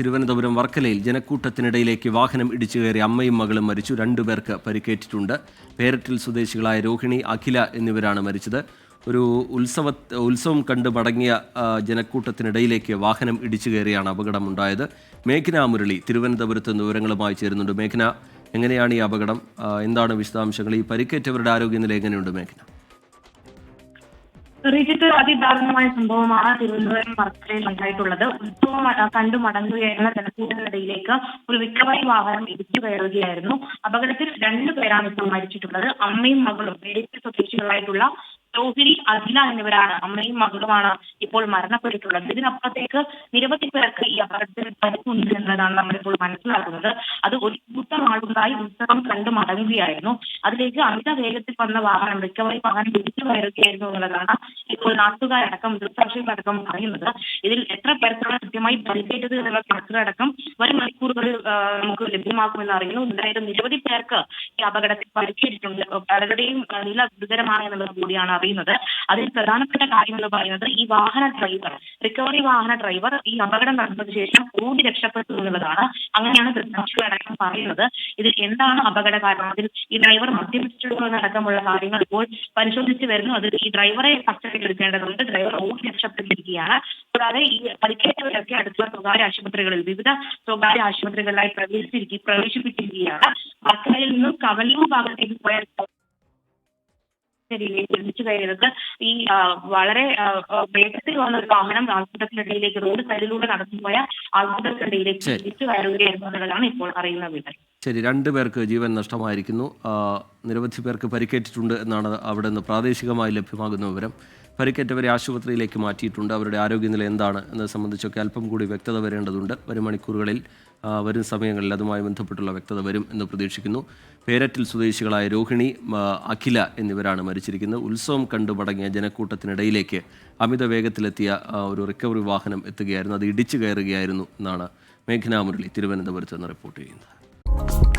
തിരുവനന്തപുരം വർക്കലയിൽ ജനക്കൂട്ടത്തിനിടയിലേക്ക് വാഹനം ഇടിച്ചു കയറി അമ്മയും മകളും മരിച്ചു. രണ്ടുപേർക്ക് പരിക്കേറ്റിട്ടുണ്ട്. പേരറ്റിൽ സ്വദേശികളായ രോഹിണി അഖില എന്നിവരാണ് മരിച്ചത്. ഒരു ഉത്സവ ഉത്സവം കണ്ട് മടങ്ങിയ ജനക്കൂട്ടത്തിനിടയിലേക്ക് വാഹനം ഇടിച്ചു കയറിയാണ് അപകടമുണ്ടായത്. മേഘന മുരളി തിരുവനന്തപുരത്ത് നിന്ന് വിവരങ്ങളുമായി ചേരുന്നുണ്ട്. മേഘന എങ്ങനെയാണ് ഈ അപകടം? എന്താണ് വിശദാംശങ്ങൾ? ഈ പരിക്കേറ്റവരുടെ ആരോഗ്യനില എങ്ങനെയുണ്ട് മേഘന? റിജിത്ത് അതിദാരുണമായ സംഭവമാണ് തിരുവനന്തപുരം വർക്കലയിൽ ഉണ്ടായിട്ടുള്ളത് ഉത്സവം കണ്ടു മടങ്ങുകയായിരുന്ന ജനക്കൂട്ടത്തിനിടയിലേക്ക് ഒരു റിക്കവറി വാഹനം ഇടിച്ചു കയറുകയായിരുന്നു. അപകടത്തിൽ രണ്ടു പേരാണ് ഇപ്പോൾ മരിച്ചിട്ടുള്ളത്. അമ്മയും മകളും മേടിച്ച സ്വദേശികളായിട്ടുള്ള രോഹിണി അഖില എന്നിവരാണ് അമ്മയും മകളുമാണ് ഇപ്പോൾ മരണപ്പെട്ടിട്ടുള്ളത്. ഇതിനപ്പുറത്തേക്ക് നിരവധി പേർക്ക് ഈ അപകടത്തിൽ പരിക്കുണ്ട് എന്നതാണ് നമ്മളിപ്പോൾ മനസ്സിലാക്കുന്നത്. അത് ഒരു കൂട്ടം ആളുകളായി ഉത്സവം കണ്ടു മടങ്ങുകയായിരുന്നു. അതിലേക്ക് അമിത വേഗത്തിൽ വന്ന വാഹനം റിക്കവറി വാഹനം ഇടിച്ചു കയറുകയായിരുന്നു എന്നുള്ളതാണ് ഇപ്പോൾ നാട്ടുകാരടക്കം ദൃക്സാക്ഷികളടക്കം പറയുന്നത് ഇതിൽ എത്ര പേർക്കാണ് കൃത്യമായി പരിക്കേറ്റത് എന്നുള്ള കണക്കുകളടക്കം വരും മണിക്കൂറുകളിൽ നമുക്ക് ലഭ്യമാക്കുമെന്ന് അറിയുന്നു. എന്തായാലും നിരവധി പേർക്ക് ഈ അപകടത്തിൽ പരിക്കേറ്റിട്ടുണ്ട്. പലരുടെയും നില ഗുരുതരമാണ് എന്നുള്ളത് കൂടിയാണ് അറിയുന്നത്. അതിൽ പ്രധാനപ്പെട്ട കാര്യം എന്ന് പറയുന്നത് ഈ വാഹന ഡ്രൈവർ റിക്കവറി വാഹന ഡ്രൈവർ ഈ അപകടം നടന്നതിന് ശേഷം ഓടി രക്ഷപ്പെട്ടു എന്നുള്ളതാണ് അങ്ങനെയാണ് ദൃക്സാക്ഷികളടക്കം പറയുന്നത്. ഇതിൽ എന്താണ് അപകട കാരണം? അതിൽ ഈ ഡ്രൈവർ മദ്യപിച്ചിട്ടുണ്ടോ എന്നടക്കമുള്ള കാര്യങ്ങൾ ഇപ്പോൾ പരിശോധിച്ച് വരുന്നു. അതിൽ ഈ ഡ്രൈവറെ കസ്റ്റഡിയിൽ എടുക്കേണ്ടതുണ്ട്. ഡ്രൈവർ ഓടി രക്ഷപ്പെട്ടിരിക്കുകയാണ്. കൂടാതെ ഈ പരിക്കേറ്റവരൊക്കെ അടുത്തുള്ള സ്വകാര്യ ആശുപത്രികളിൽ വിവിധ സ്വകാര്യ ആശുപത്രികളിലായി പ്രവേശിച്ചിരിക്കും പ്രവേശിപ്പിച്ചിരിക്കുകയാണ്. വർക്കലയിൽ നിന്നും കവലൂർ ഭാഗത്തേക്ക് പോയ ിലേക്ക് ഇടിച്ചു കയറിയത് ഈ വളരെ വേഗത്തിൽ വന്ന ഒരു വാഹനം ആൾക്കൂട്ടത്തിനിടയിലേക്ക് റോഡ് സൈഡിലൂടെ നടന്നുപോയ ആൾക്കൂട്ടത്തിനിടയിലേക്ക് തിരിച്ചു കയറുകയായിരുന്നു എന്നുള്ളതാണ് ഇപ്പോൾ അറിയുന്ന വിവരം. ശരി രണ്ടു പേർക്ക് ജീവൻ നഷ്ടമായിരിക്കുന്നു. നിരവധി പേർക്ക് പരിക്കേറ്റിട്ടുണ്ട് എന്നാണ് അവിടെ നിന്ന് പ്രാദേശികമായി ലഭ്യമാകുന്ന വിവരം. പരിക്കേറ്റവരെ ആശുപത്രിയിലേക്ക് മാറ്റിയിട്ടുണ്ട്. അവരുടെ ആരോഗ്യനില എന്താണ് എന്നത് സംബന്ധിച്ചൊക്കെ അല്പം കൂടി വ്യക്തത വരേണ്ടതുണ്ട്. വരും മണിക്കൂറുകളിൽ വരും സമയങ്ങളിൽ അതുമായി ബന്ധപ്പെട്ടുള്ള വ്യക്തത വരും എന്ന് പ്രതീക്ഷിക്കുന്നു. പേരറ്റിൽ സ്വദേശികളായ രോഹിണി അഖില എന്നിവരാണ് മരിച്ചിരിക്കുന്നത്. ഉത്സവം കണ്ടു മടങ്ങിയ ജനക്കൂട്ടത്തിനിടയിലേക്ക് അമിത വേഗത്തിലെത്തിയ ഒരു റിക്കവറി വാഹനം എത്തുകയായിരുന്നു. അത് ഇടിച്ചു കയറുകയായിരുന്നു എന്നാണ് മേഘന മുരളി തിരുവനന്തപുരത്ത് നിന്ന് റിപ്പോർട്ട് ചെയ്യുന്നത്. you